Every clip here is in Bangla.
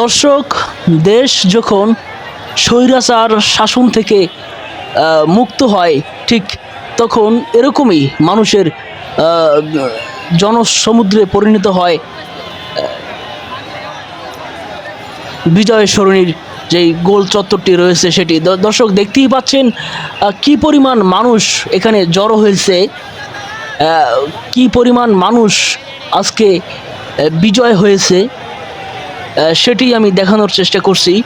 দর্শক, দেশ যখন স্বৈরাচার শাসন থেকে মুক্ত হয়, ঠিক তখন এরকমই মানুষের জনসমুদ্রে পরিণত হয় বিজয় সরণির যেই গোল চত্বরটি রয়েছে সেটি। দর্শক দেখতেই পাচ্ছেন কি পরিমাণ মানুষ এখানে জড়ো হয়েছে কি পরিমাণ মানুষ আজকে বিজয় হয়েছে। সেটি আমি দেখানোর চেষ্টা করছি।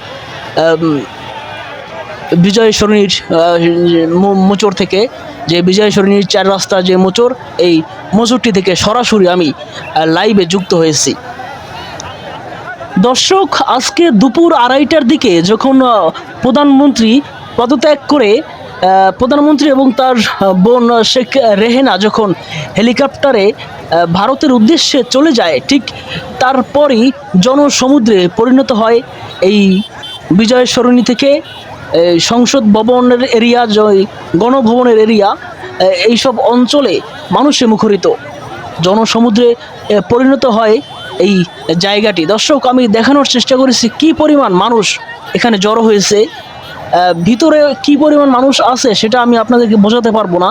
বিজয় সরণির আহ, মো- মোচড় থেকে যে বিজয় সরণির চার রাস্তা যে মোচড় এই মোচড়টি থেকে সরাসরি আমি লাইভে যুক্ত হয়েছি। দর্শক আজকে দুপুর আড়াইটার দিকে যখন প্রধানমন্ত্রী পদত্যাগ করে প্রধানমন্ত্রী এবং তার বোন শেখ রেহেনা যখন হেলিকপ্টারে ভারতের উদ্দেশ্যে চলে যায়, ঠিক তারপরই জনসমুদ্রে পরিণত হয় এই বিজয় সরণি থেকে। সংসদ ভবনের এরিয়া গণভবনের এরিয়া এইসব অঞ্চলে মানুষে মুখরিত। জনসমুদ্রে পরিণত হয় এই জায়গাটি। দর্শক, আমি দেখানোর চেষ্টা করেছি কি পরিমাণ মানুষ এখানে জড়ো হয়েছে। ভিতরে কি পরিমাণ মানুষ আছে সেটা আমি আপনাদেরকে বোঝাতে পারব না।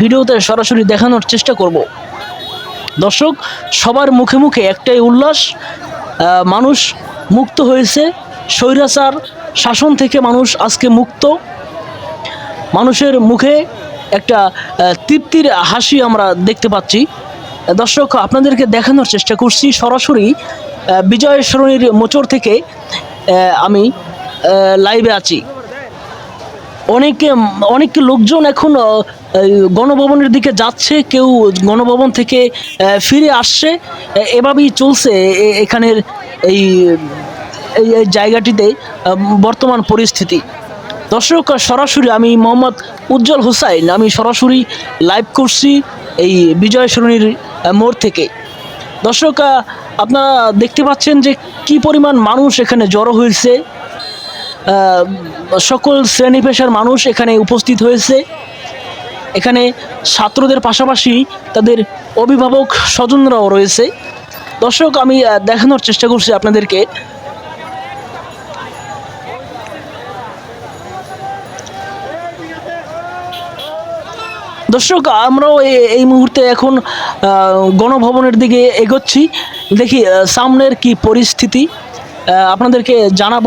ভিডিওতে সরাসরি দেখানোর চেষ্টা করব। দর্শক, সবার মুখে মুখে একটাই উল্লাস মানুষ মুক্ত হয়েছে। স্বৈরাচার শাসন থেকে মানুষ আজকে মুক্ত। মানুষের মুখে একটা তৃপ্তির হাসি আমরা দেখতে পাচ্ছি। দর্শক, আপনাদেরকে দেখানোর চেষ্টা করছি সরাসরি বিজয় সরণির মোচর থেকে আমি লাইভে আছি। অনেকে, অনেক লোকজন এখন গণভবনের দিকে যাচ্ছে, কেউ গণভবন থেকে ফিরে আসছে এভাবেই চলছে এখানের এই এই জায়গাটিতে বর্তমান পরিস্থিতি। দর্শক, সরাসরি আমি মোহাম্মদ উজ্জ্বল হোসাইন, আমি সরাসরি লাইভ করছি এই বিজয় সরণির মোড় থেকে। দর্শক আপনারা দেখতে পাচ্ছেন যে কি পরিমাণ মানুষ এখানে জড়ো হয়েছে। সকল শ্রেণি পেশার মানুষ এখানে উপস্থিত হয়েছে। এখানে ছাত্রদের পাশাপাশি তাদের অভিভাবক স্বজনরাও রয়েছে। দর্শক, আমি দেখানোর চেষ্টা করছি আপনাদেরকে। দর্শক, আমরাও এই মুহূর্তে এখন গণভবনের দিকে এগোচ্ছি। দেখি সামনের কি পরিস্থিতি। আপনাদেরকে জানাব।